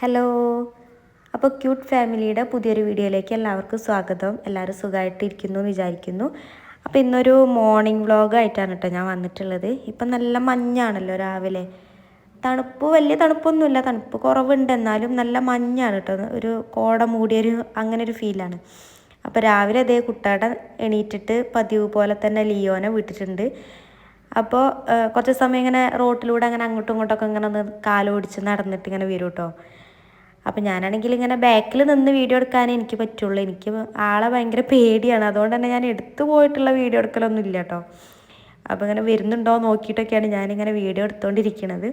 Hello. അപ്പോൾ cute ഫാമിലിയുടെ പുതിയൊരു വീഡിയോയിലേക്ക് എല്ലാവർക്കും സ്വാഗതം. എല്ലാവരും സുഖമായിട്ടിരിക്കുന്നു എന്ന് വിചാരിക്കുന്നു. അപ്പോൾ ഇന്നൊരു മോർണിംഗ് വ്ളോഗായിട്ടാണ് കേട്ടോ ഞാൻ വന്നിട്ടുള്ളത്. ഇപ്പം നല്ല മഞ്ഞാണല്ലോ രാവിലെ. തണുപ്പ് വലിയ തണുപ്പൊന്നുമില്ല. തണുപ്പ് കുറവുണ്ട്. എന്നാലും നല്ല മഞ്ഞാണ് കേട്ടോ. ഒരു കോട മൂടിയൊരു അങ്ങനെ ഒരു ഫീലാണ്. അപ്പോൾ രാവിലെ അതേ കുട്ടാടെ എണീറ്റിട്ട് പതിവ് പോലെ തന്നെ ലിയോനെ വിട്ടിട്ടുണ്ട്. അപ്പോൾ കുറച്ച് സമയം ഇങ്ങനെ റോട്ടിലൂടെ അങ്ങനെ അങ്ങോട്ടും ഇങ്ങോട്ടൊക്കെ ഇങ്ങനെ കാലോടിച്ച് നടന്നിട്ട് ഇങ്ങനെ വരും കേട്ടോ. അപ്പം ഞാനാണെങ്കിൽ ഇങ്ങനെ ബാക്കിൽ നിന്ന് വീഡിയോ എടുക്കാനേ എനിക്ക് പറ്റുള്ളൂ. എനിക്ക് ആളെ ഭയങ്കര പേടിയാണ്. അതുകൊണ്ട് തന്നെ ഞാൻ എടുത്തു പോയിട്ടുള്ള വീഡിയോ എടുക്കലൊന്നും ഇല്ല കേട്ടോ അപ്പോൾ ഇങ്ങനെ വരുന്നുണ്ടോ നോക്കിയിട്ടൊക്കെയാണ് ഞാനിങ്ങനെ വീഡിയോ എടുത്തുകൊണ്ടിരിക്കുന്നത്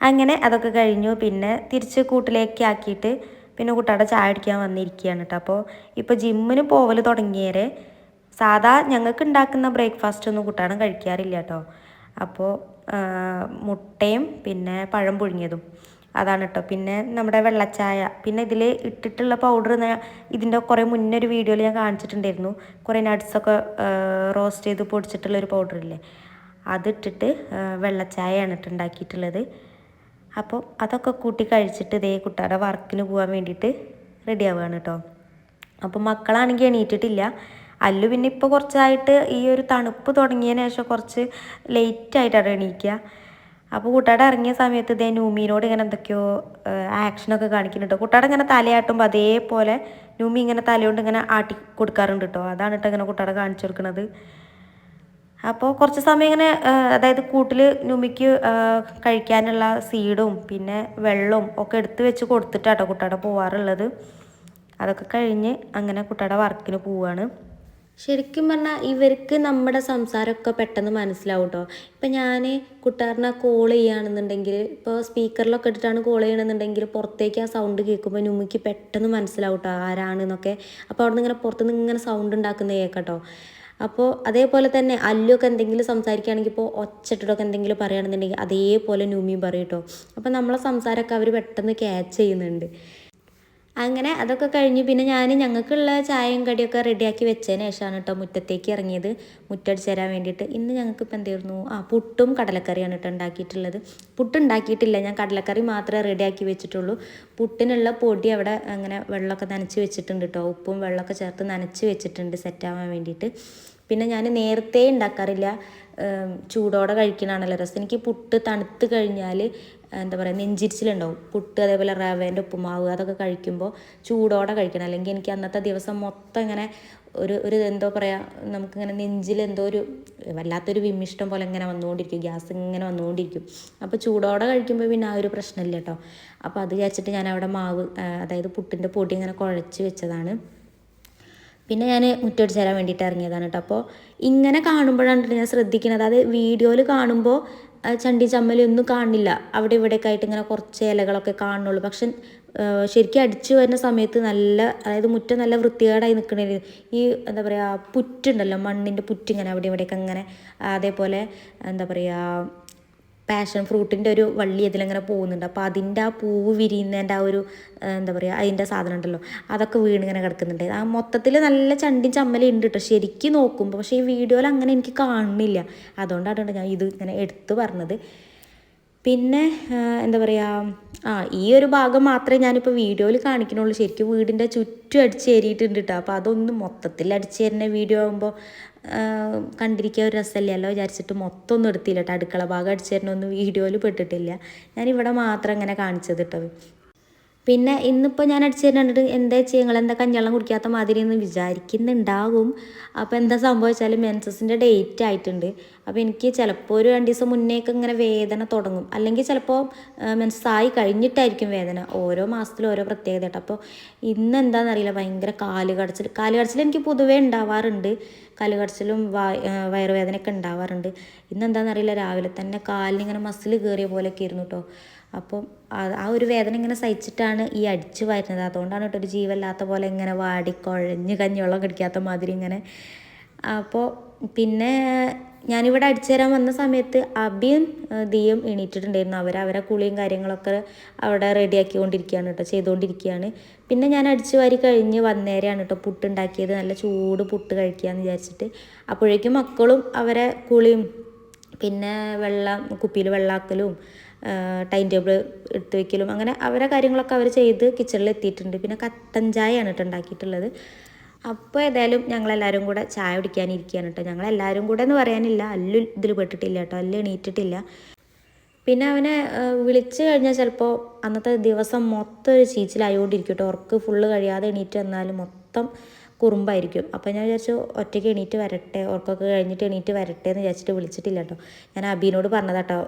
അങ്ങനെ അതൊക്കെ കഴിഞ്ഞു. പിന്നെ തിരിച്ച് കൂട്ടിലേക്ക് ആക്കിയിട്ട് പിന്നെ കുട്ടിയുടെ ചായ അടിക്കാൻ വന്നിരിക്കുകയാണ് കേട്ടോ അപ്പോൾ ഇപ്പോൾ ജിമ്മിന് പോവൽ തുടങ്ങിയേരെ സാധാ ഞങ്ങൾക്ക് ഉണ്ടാക്കുന്ന ബ്രേക്ക്ഫാസ്റ്റ് ഒന്നും കുട്ടാണ് കഴിക്കാറില്ല കേട്ടോ അപ്പോൾ മുട്ടയും പിന്നെ പഴം പുഴുങ്ങിയതും. അതാണ് കേട്ടോ പിന്നെ നമ്മുടെ വെള്ളച്ചായ. പിന്നെ ഇതിൽ ഇട്ടിട്ടുള്ള പൗഡർ ഇതിന്റെ കുറേ മുന്നേ ഒരു വീഡിയോയിൽ ഞാൻ കാണിച്ചിട്ടുണ്ടായിരുന്നു. കുറേ നട്ട്സൊക്കെ റോസ്റ്റ് ചെയ്ത് പൊടിച്ചിട്ടുള്ളൊരു പൗഡർ ഇല്ലേ? അതിട്ടിട്ട് വെള്ളച്ചായയാണ് ഇട്ട് ഉണ്ടാക്കിയിട്ടുള്ളത് അപ്പോൾ അതൊക്കെ കൂട്ടി കഴിച്ചിട്ട് ഇതേ കുട്ടിയുടെ വർക്കിന് പോകാൻ വേണ്ടിയിട്ട് റെഡി ആവുകയാണ് കേട്ടോ അപ്പോൾ മക്കളാണെങ്കിൽ എണീറ്റിട്ടില്ല. അല്ലു പിന്നെ ഇപ്പോൾ കുറച്ചായിട്ട് ഈ ഒരു തണുപ്പ് തുടങ്ങിയതിന് ശേഷം കുറച്ച് ലേറ്റായിട്ടാണ് എണീക്കുക അപ്പോൾ കുട്ടാടെ ഇറങ്ങിയ സമയത്ത് ഇതേ നൂമിനോട് ഇങ്ങനെ എന്തൊക്കെയോ ആക്ഷനൊക്കെ കാണിക്കുന്നുണ്ട്. കുട്ടാടെ ഇങ്ങനെ തലയാട്ടുമ്പോൾ അതേപോലെ നൂമി ഇങ്ങനെ തലയോണ്ട് ഇങ്ങനെ ആട്ടി കൊടുക്കാറുണ്ട് കേട്ടോ അതാണ് കേട്ടോ ഇങ്ങനെ കുട്ടാടെ കാണിച്ചു കൊടുക്കുന്നത് അപ്പോൾ കുറച്ച് സമയം ഇങ്ങനെ അതായത് കൂട്ടിൽ നുമിക്ക് കഴിക്കാനുള്ള സീഡും പിന്നെ വെള്ളവും ഒക്കെ എടുത്ത് വെച്ച് കൊടുത്തിട്ടാട്ടോ കുട്ടാടെ പോവാറുള്ളത്. അതൊക്കെ കഴിഞ്ഞ് അങ്ങനെ കുട്ടാടെ വർക്കിന് പോവാണ്. ശരിക്കും പറഞ്ഞാൽ ഇവർക്ക് നമ്മുടെ സംസാരമൊക്കെ പെട്ടെന്ന് മനസ്സിലാവും കേട്ടോ ഇപ്പം ഞാൻ കുട്ടാറിനെ കോൾ ചെയ്യുകയാണെന്നുണ്ടെങ്കിൽ ഇപ്പോൾ സ്പീക്കറിലൊക്കെ ഇട്ടിട്ടാണ് കോൾ ചെയ്യണമെന്നുണ്ടെങ്കിൽ പുറത്തേക്ക് ആ സൗണ്ട് കേൾക്കുമ്പോൾ നുമ്മിക്ക് പെട്ടെന്ന് മനസ്സിലാവും കേട്ടോ ആരാണെന്നൊക്കെ. അപ്പോൾ അവിടെ നിന്ന് ഇങ്ങനെ പുറത്തുനിന്ന് ഇങ്ങനെ സൗണ്ട് ഉണ്ടാക്കുന്ന കേൾക്കട്ടോ. അപ്പോൾ അതേപോലെ തന്നെ അല്ലൊക്കെ എന്തെങ്കിലും സംസാരിക്കുകയാണെങ്കിൽ ഇപ്പോൾ ഒച്ചട്ടിടൊക്കെ എന്തെങ്കിലും പറയുകയാണെന്നുണ്ടെങ്കിൽ അതേപോലെ ന്യൂമിയും പറയും കേട്ടോ അപ്പോൾ നമ്മളെ സംസാരമൊക്കെ അവർ പെട്ടെന്ന് ക്യാച്ച് ചെയ്യുന്നുണ്ട്. അങ്ങനെ അതൊക്കെ കഴിഞ്ഞ് പിന്നെ ഞാൻ ഞങ്ങൾക്കുള്ള ചായയും കടിയൊക്കെ റെഡിയാക്കി വെച്ചതിന് ശേഷമാണ് കേട്ടോ മുറ്റത്തേക്ക് ഇറങ്ങിയത്. മുറ്റടിച്ച് തരാൻ വേണ്ടിയിട്ട്. ഇന്ന് ഞങ്ങൾക്ക് ഇപ്പം എന്തായിരുന്നു ആ പുട്ടും കടലക്കറിയാണ് കേട്ടോ ഉണ്ടാക്കിയിട്ടുള്ളത്. പുട്ട് ഉണ്ടാക്കിയിട്ടില്ല. ഞാൻ കടലക്കറി മാത്രമേ റെഡിയാക്കി വെച്ചിട്ടുള്ളൂ. പുട്ടിനുള്ള പൊടി അവിടെ അങ്ങനെ വെള്ളമൊക്കെ നനച്ച് വെച്ചിട്ടുണ്ട് കേട്ടോ. ഉപ്പും വെള്ളമൊക്കെ ചേർത്ത് നനച്ച് വെച്ചിട്ടുണ്ട് സെറ്റാവാൻ വേണ്ടിയിട്ട്. പിന്നെ ഞാൻ നേരത്തെ ഉണ്ടാക്കാറില്ല. ചൂടോടെ കഴിക്കണതാണല്ലോ രസം. എനിക്ക് പുട്ട് തണുത്ത് കഴിഞ്ഞാൽ എന്താ പറയുക നെഞ്ചിരിച്ചിലുണ്ടാവും. പുട്ട് അതേപോലെ റവേന്റെ ഉപ്പുമാവ് അതൊക്കെ കഴിക്കുമ്പോൾ ചൂടോടെ കഴിക്കണം. അല്ലെങ്കിൽ എനിക്ക് അന്നത്തെ ദിവസം മൊത്തം ഇങ്ങനെ ഒരു ഒരു എന്തോ പറയുക നമുക്കിങ്ങനെ നെഞ്ചിൽ എന്തോ ഒരു വല്ലാത്തൊരു വിമിഷ്ടം പോലെ ഇങ്ങനെ വന്നുകൊണ്ടിരിക്കും. ഗ്യാസ് ഇങ്ങനെ വന്നുകൊണ്ടിരിക്കും. അപ്പോൾ ചൂടോടെ കഴിക്കുമ്പോൾ പിന്നെ ആ ഒരു പ്രശ്നമില്ല കേട്ടോ. അപ്പോൾ അത് വിചാരിച്ചിട്ട് ഞാൻ അവിടെ മാവ് അതായത് പുട്ടിന്റെ പൊടി ഇങ്ങനെ കുഴച്ച് വെച്ചതാണ്. പിന്നെ ഞാൻ മുറ്റടിച്ച് തരാൻ വേണ്ടിയിട്ട് ഇറങ്ങിയതാണ് കേട്ടോ. അപ്പോൾ ഇങ്ങനെ കാണുമ്പോഴാണ് ഞാൻ ശ്രദ്ധിക്കുന്നത്. അതായത് വീഡിയോയിൽ കാണുമ്പോൾ ചണ്ടി ചമ്മലി ഒന്നും കാണില്ല. അവിടെ ഇവിടെയൊക്കെ ആയിട്ട് ഇങ്ങനെ കുറച്ച് ഇലകളൊക്കെ കാണുള്ളൂ പക്ഷെ ശരിക്കും അടിച്ചു വരുന്ന സമയത്ത് നല്ല അതായത് മുറ്റം നല്ല വൃത്തികേടായി നിൽക്കണേ. ഈ എന്താ പറയുക പുറ്റുണ്ടല്ലോ മണ്ണിന്റെ പുറ്റിങ്ങനെ അവിടെ ഇവിടെയൊക്കെ അങ്ങനെ അതേപോലെ എന്താ പറയുക പാഷൻ ഫ്രൂട്ടിന്റെ ഒരു വള്ളി അതിലിങ്ങനെ പോകുന്നുണ്ട്. അപ്പോൾ അതിന്റെ ആ പൂവ് വിരിയുന്നതിന്റെ ആ ഒരു എന്താ പറയുക അതിന്റെ സാധനം ഉണ്ടല്ലോ അതൊക്കെ വീണിങ്ങനെ കിടക്കുന്നുണ്ട്. ആ മൊത്തത്തിൽ നല്ല ചണ്ടി ചമ്മല ഉണ്ട് കേട്ടോ ശരിക്കും നോക്കുമ്പോൾ പക്ഷേ ഈ വീഡിയോയിൽ അങ്ങനെ എനിക്ക് കാണുന്നില്ല. അതുകൊണ്ടാണ് ഞാൻ ഇത് ഇങ്ങനെ എടുത്തു പറഞ്ഞത്. പിന്നെ എന്താ പറയുക ആ ഈ ഒരു ഭാഗം മാത്രമേ ഞാനിപ്പോൾ വീഡിയോയിൽ കാണിക്കണുള്ളൂ. ശരിക്കും വീടിന്റെ ചുറ്റും അടിച്ചേരിയിട്ടുണ്ട് കേട്ടോ അപ്പോൾ അതൊന്നും മൊത്തത്തിൽ അടിച്ചേരുന്ന വീഡിയോ ആകുമ്പോൾ കണ്ടിരിക്കാൻ ഒരു രസമില്ലല്ലോ വിചാരിച്ചിട്ട് മൊത്തം ഒന്നും എടുത്തില്ല കേട്ടോ അടുക്കള ഭാഗം അടിച്ചേരണമൊന്നും വീഡിയോയിൽ പെട്ടിട്ടില്ല. ഞാനിവിടെ മാത്രം ഇങ്ങനെ കാണിച്ചത് കേട്ടോ പിന്നെ ഇന്നിപ്പോൾ ഞാൻ അടിച്ചു തരുന്നുണ്ട് എന്താ ചെയ്യുക നിങ്ങൾ എന്താ കഞ്ഞവെള്ളം കുടിക്കാത്ത മാതിരി എന്ന് വിചാരിക്കുന്നുണ്ടാകും. അപ്പോൾ എന്താ സംഭവിച്ചാൽ മെൻസസിന്റെ ഡേറ്റ് ആയിട്ടുണ്ട്. അപ്പോൾ എനിക്ക് ചിലപ്പോൾ ഒരു രണ്ട് ദിവസം മുന്നേക്ക് ഇങ്ങനെ വേദന തുടങ്ങും. അല്ലെങ്കിൽ ചിലപ്പോൾ മെൻസസ് ആയി കഴിഞ്ഞിട്ടായിരിക്കും വേദന. ഓരോ മാസത്തിലും ഓരോ പ്രത്യേകത കേട്ടോ അപ്പോൾ ഇന്ന് എന്താണെന്നറിയില്ല ഭയങ്കര കാൽ കടച്ചിൽ കാൽ കടച്ചിൽ എനിക്ക് പൊതുവേ ഉണ്ടാവാറുണ്ട്. കാൽ കടച്ചിലും വയറുവേദനയൊക്കെ ഉണ്ടാവാറുണ്ട്. ഇന്ന് എന്താണെന്നറിയില്ല രാവിലെ തന്നെ കാലിനിങ്ങനെ മസിൽ കയറിയ പോലെയൊക്കെ ആയിരുന്നു കേട്ടോ അപ്പം ആ ഒരു വേദന ഇങ്ങനെ സഹിച്ചിട്ടാണ് ഈ അടിച്ചു വരുന്നത്. അതുകൊണ്ടാണ് കേട്ടോ ഒരു ജീവല്ലാത്ത പോലെ ഇങ്ങനെ വാടി കുഴഞ്ഞ് കഞ്ഞിവെള്ളം കടിക്കാത്ത മാതിരി ഇങ്ങനെ. അപ്പോൾ പിന്നെ ഞാനിവിടെ അടിച്ചു തരാൻ വന്ന സമയത്ത് അബിയും ദിയും എണീറ്റിട്ടുണ്ടായിരുന്നു. അവർ അവരെ കുളിയും കാര്യങ്ങളൊക്കെ അവിടെ റെഡിയാക്കിക്കൊണ്ടിരിക്കുകയാണ് കേട്ടോ ചെയ്തുകൊണ്ടിരിക്കുകയാണ്. പിന്നെ ഞാൻ അടിച്ചു വാരി കഴിഞ്ഞ് വന്നേരെയാണ് കേട്ടോ പുട്ട് ഉണ്ടാക്കിയത് നല്ല ചൂട് പുട്ട് കഴിക്കുകയെന്ന് വിചാരിച്ചിട്ട്. അപ്പോഴേക്കും മക്കളും അവരെ കുളിയും പിന്നെ വെള്ളം കുപ്പിയിൽ വെള്ളാക്കലും ടൈം ടേബിൾ എടുത്ത് വയ്ക്കലും അങ്ങനെ അവരെ കാര്യങ്ങളൊക്കെ അവർ ചെയ്ത് കിച്ചണിൽ എത്തിയിട്ടുണ്ട്. പിന്നെ കട്ടൻ ചായയാണ് കേട്ടോ ഉണ്ടാക്കിയിട്ടുള്ളത്. അപ്പോൾ ഏതായാലും ഞങ്ങളെല്ലാവരും കൂടെ ചായ കുടിക്കാനിരിക്കുകയാണ് കേട്ടോ ഞങ്ങളെല്ലാവരും കൂടെ എന്ന് പറയാനില്ല. അല്ലു ഇതിൽ പെട്ടിട്ടില്ല കേട്ടോ അല്ലു എണീറ്റിട്ടില്ല. പിന്നെ അവനെ വിളിച്ചു കഴിഞ്ഞാൽ ചിലപ്പോൾ അന്നത്തെ ദിവസം മൊത്തം ഒരു ചീച്ചിലായോണ്ടിരിക്കും കേട്ടോ ഉറക്ക് ഫുള്ള് കഴിയാതെ എണീറ്റ് വന്നാലും മൊത്തം കുറുമ്പായിരിക്കും. അപ്പോൾ ഞാൻ വിചാരിച്ചു ഒറ്റയ്ക്ക് എണീറ്റ് വരട്ടെ ഉറക്കമൊക്കെ കഴിഞ്ഞിട്ട് എണീറ്റ് വരട്ടെ എന്ന് വിചാരിച്ചിട്ട് വിളിച്ചിട്ടില്ല കേട്ടോ ഞാൻ അബീനോട് പറഞ്ഞതാട്ടോ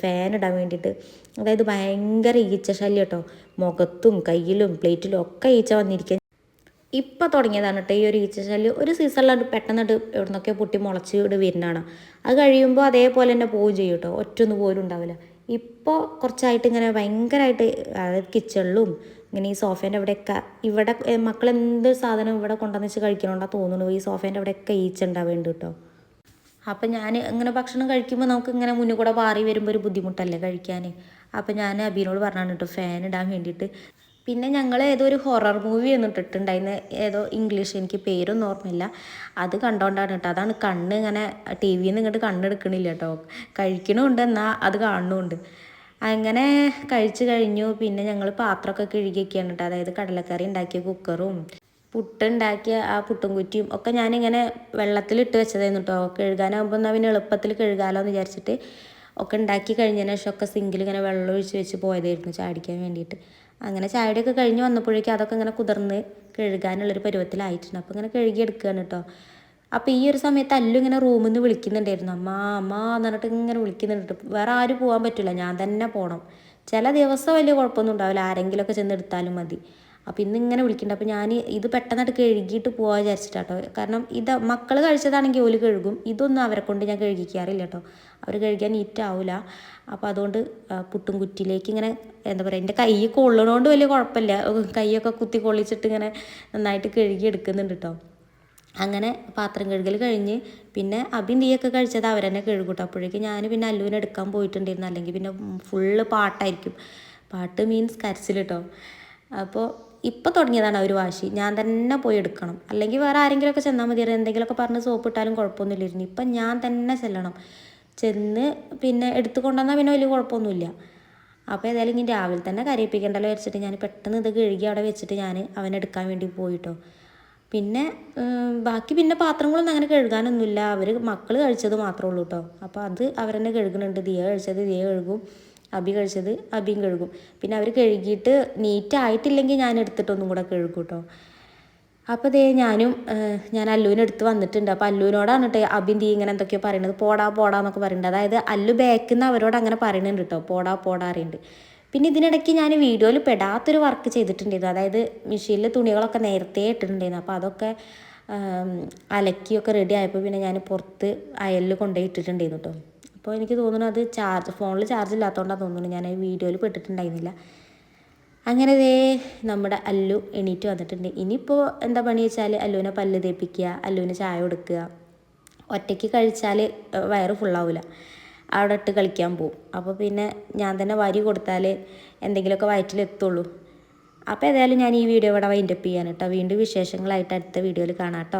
ഫാൻ ഇടാൻ വേണ്ടിയിട്ട്. അതായത് ഭയങ്കര ഈച്ച ശല്യം കേട്ടോ മുഖത്തും കയ്യിലും പ്ലേറ്റിലും ഒക്കെ ഈച്ച വന്നിരിക്കുക ഇപ്പം തുടങ്ങിയതാണ് കേട്ടോ ഈ ഒരു ഈച്ച ശല്യം. ഒരു സീസണിലാണ് പെട്ടെന്നിട്ട് എവിടെ നിന്നൊക്കെ പൊട്ടി മുളച്ച് ഇവിടെ വരുന്നതാണ്. അത് കഴിയുമ്പോൾ അതേപോലെ തന്നെ പോവുകയും ചെയ്യും കേട്ടോ ഒറ്റൊന്നും പോലും ഉണ്ടാവില്ല. ഇപ്പോൾ കുറച്ചായിട്ട് ഇങ്ങനെ ഭയങ്കരമായിട്ട് അതായത് കിച്ചണിലും ഇങ്ങനെ ഈ സോഫേന്റെ അവിടെയൊക്കെ ഇവിടെ മക്കൾ എന്ത് സാധനം ഇവിടെ കൊണ്ടുവന്ന് വെച്ച് കഴിക്കണോണ്ടാ തോന്നുന്നു ഈ സോഫേന്റെ അവിടെയൊക്കെ ഈച്ച ഉണ്ടാവേണ്ട കേട്ടോ അപ്പം ഞാൻ ഇങ്ങനെ ഭക്ഷണം കഴിക്കുമ്പോൾ നമുക്ക് ഇങ്ങനെ മുന്നിൽ കൂടെ പാറി വരുമ്പോൾ ഒരു ബുദ്ധിമുട്ടല്ലേ കഴിക്കാൻ അപ്പം ഞാൻ അബീനോട് പറഞ്ഞാണ് കേട്ടോ ഫാൻ ഇടാൻ വേണ്ടിയിട്ട്. പിന്നെ ഞങ്ങൾ ഏതോ ഒരു ഹൊറർ മൂവി ഒന്നും ഇട്ടിട്ടുണ്ടായിരുന്നു ഏതോ ഇംഗ്ലീഷ് എനിക്ക് പേരൊന്നും ഓർമ്മയില്ല. അത് കണ്ടോണ്ടാണ് കേട്ടോ അതാണ് കണ്ണ് ഇങ്ങനെ ടി വിയിൽ നിന്ന് ഇങ്ങോട്ട് കണ്ണെടുക്കണില്ല കേട്ടോ കഴിക്കണമുണ്ട് എന്നാൽ അത് കാണുന്നുമുണ്ട് അങ്ങനെ കഴിച്ചു കഴിഞ്ഞു. പിന്നെ ഞങ്ങൾ പാത്രമൊക്കെ കഴുകിയൊക്കെയാണ് കേട്ടോ. അതായത് കടലക്കറി ഉണ്ടാക്കിയ കുക്കറും പുട്ടുണ്ടാക്കിയ ആ പുട്ടും കുറ്റിയും ഒക്കെ ഞാനിങ്ങനെ വെള്ളത്തിലിട്ട് വെച്ചതായിരുന്നു കേട്ടോ. കഴുകാനാകുമ്പോൾ എന്നാൽ പിന്നെ എളുപ്പത്തിൽ കഴുകാലോ എന്ന് വിചാരിച്ചിട്ട് ഒക്കെ ഉണ്ടാക്കി കഴിഞ്ഞതിന് ശേഷം ഒക്കെ സിങ്കിൽ ഇങ്ങനെ വെള്ളം ഒഴിച്ച് വെച്ച് പോയതായിരുന്നു ചാടിക്കാൻ വേണ്ടിയിട്ട്. അങ്ങനെ ചാടിയൊക്കെ കഴിഞ്ഞ് വന്നപ്പോഴേക്കും അതൊക്കെ ഇങ്ങനെ കുതിർന്ന് കഴുകാനുള്ളൊരു പരുവത്തിലായിട്ടുണ്ട്. അപ്പോൾ ഇങ്ങനെ കഴുകിയെടുക്കുകയാണ് കേട്ടോ. അപ്പോൾ ഈ ഒരു സമയത്ത് അല്ലു ഇങ്ങനെ റൂമിൽ നിന്ന് വിളിക്കുന്നുണ്ടായിരുന്നു. അമ്മ അമ്മ എന്ന് ഇങ്ങനെ വിളിക്കുന്നുണ്ട്. വേറെ ആരും പോകാൻ പറ്റില്ല. ഞാൻ തന്നെ പോകണം ചില ദിവസം വലിയ കുഴപ്പമൊന്നും ഉണ്ടാവില്ല. ആരെങ്കിലുമൊക്കെ ചെന്ന് എടുത്താലും മതി. അപ്പോൾ ഇന്ന് ഇങ്ങനെ വിളിക്കുന്നുണ്ട്. അപ്പോൾ ഞാൻ ഇത് പെട്ടെന്നായിട്ട് കഴുകിയിട്ട് പോകാൻ വിചാരിച്ചിട്ടാട്ടോ. കാരണം ഇത് മക്കൾ കഴിച്ചതാണെങ്കിൽ ഓൽ കഴുകും. ഇതൊന്നും അവരെ കൊണ്ട് ഞാൻ കഴുകിക്കാറില്ല കേട്ടോ. അവർ കഴുകാൻ നീറ്റ് ആവില്ല അപ്പോൾ അതുകൊണ്ട് പുട്ടും കുറ്റിയിലേക്ക് ഇങ്ങനെ എന്താ പറയുക എന്റെ കൈ കൊള്ളണോണ്ട് വലിയ കുഴപ്പമില്ല. കൈയൊക്കെ കുത്തി കൊള്ളിച്ചിട്ട് ഇങ്ങനെ നന്നായിട്ട് കഴുകി എടുക്കുന്നുണ്ട് കേട്ടോ. അങ്ങനെ പാത്രം കഴുകൽ കഴിഞ്ഞ് പിന്നെ അബിൻ തീയൊക്കെ കഴിച്ചത് അവരെന്നെ കഴുകൂട്ടോ. അപ്പോഴേക്കും ഞാൻ പിന്നെ അല്ലുവിനെ എടുക്കാൻ പോയിട്ടുണ്ടായിരുന്നു. അല്ലെങ്കിൽ പിന്നെ ഫുള്ള് പാട്ടായിരിക്കും. പാട്ട് മീൻസ് കരച്ചിൽ കേട്ടോ അപ്പോൾ ഇപ്പോൾ തുടങ്ങിയതാണ് ഒരു വാശി. ഞാൻ തന്നെ പോയി എടുക്കണം. അല്ലെങ്കിൽ വേറെ ആരെങ്കിലുമൊക്കെ ചെന്നാൽ മതിയായിരുന്നു. എന്തെങ്കിലുമൊക്കെ പറഞ്ഞ് സോപ്പ് ഇട്ടാലും കുഴപ്പമൊന്നുമില്ലായിരുന്നു ഇപ്പം ഞാൻ തന്നെ ചെല്ലണം. ചെന്ന് പിന്നെ എടുത്തു കൊണ്ടുവന്നാൽ പിന്നെ വലിയ കുഴപ്പമൊന്നുമില്ല. അപ്പോൾ ഏതായാലും ഇനി രാവിലെ തന്നെ കരയിപ്പിക്കേണ്ടല്ലോ വെച്ചിട്ട് ഞാൻ പെട്ടെന്ന് ഇത് കഴുകി അവിടെ വെച്ചിട്ട് ഞാൻ അവനെടുക്കാൻ വേണ്ടി പോയിട്ടോ പിന്നെ ബാക്കി പിന്നെ പാത്രങ്ങളൊന്നും അങ്ങനെ കഴുകാനൊന്നുമില്ല. അവർ മക്കൾ കഴിച്ചത് മാത്രമേ ഉള്ളൂ കേട്ടോ അപ്പോൾ അത് അവരെന്നെ കഴുകുന്നുണ്ട്. ദിയ കഴിച്ചത് ദിയ കഴുകും. അബി കഴിച്ചത് അബിയും കഴുകും. പിന്നെ അവർ കഴുകിയിട്ട് നീറ്റ് ആയിട്ടില്ലെങ്കിൽ ഞാൻ എടുത്തിട്ടൊന്നും കൂടെ കഴുകും കേട്ടോ അപ്പോൾ ദേ ഞാനും ഞാൻ അല്ലുവിനെ എടുത്ത് വന്നിട്ടുണ്ട്. അപ്പോൾ അല്ലുവിനോടാണ് കേട്ടോ അബിൻ തീ ഇങ്ങനെ എന്തൊക്കെയോ പറയുന്നത് പോടാ പോടാ എന്നൊക്കെ പറയുന്നുണ്ട് അതായത് അല്ലു ബാക്കിൽ നിന്ന് അവരോട് അങ്ങനെ പറയുന്നുണ്ട് കേട്ടോ പോടാ പോടാ അറിയുന്നുണ്ട് പിന്നെ ഇതിനിടയ്ക്ക് ഞാൻ വീഡിയോയിൽ പെടാത്തൊരു വർക്ക് ചെയ്തിട്ടുണ്ടായിരുന്നു. അതായത് മെഷീനിൽ തുണികളൊക്കെ നേരത്തെ ഇട്ടിട്ടുണ്ടായിരുന്നു. അപ്പോൾ അതൊക്കെ അലക്കിയൊക്കെ റെഡി ആയപ്പോൾ പിന്നെ ഞാൻ പുറത്ത് അയലിൽ കൊണ്ടുപോയി ഇട്ടിട്ടുണ്ടായിരുന്നു കേട്ടോ അപ്പോൾ എനിക്ക് തോന്നുന്നു അത് ചാർജ് ഫോണിൽ ചാർജ് ഇല്ലാത്തതുകൊണ്ടാണ് തോന്നുന്നു ഞാൻ വീഡിയോയിൽ പെട്ടിട്ടുണ്ടായിരുന്നില്ല. അങ്ങനെ ദേ നമ്മുടെ അല്ലു എണീറ്റ് വന്നിട്ടുണ്ട്. ഇനിയിപ്പോൾ എന്താ പണി വെച്ചാൽ അല്ലുവിനെ പല്ല് തേപ്പിക്കുക അല്ലുവിന് ചായ കൊടുക്കുക. ഒറ്റയ്ക്ക് കഴിച്ചാൽ വയറ് ഫുള്ളാവില്ല അവിടെ ഇട്ട് കളിക്കാൻ പോവും. അപ്പോൾ പിന്നെ ഞാൻ തന്നെ വരി കൊടുത്താൽ എന്തെങ്കിലുമൊക്കെ വയറ്റിലെത്തുള്ളൂ അപ്പോൾ ഏതായാലും ഞാൻ ഈ വീഡിയോ ഇവിടെ വൈൻഡപ്പ് ചെയ്യാൻ കേട്ടോ. വീണ്ടും വിശേഷങ്ങളായിട്ട് അടുത്ത വീഡിയോയിൽ കാണാം കേട്ടോ.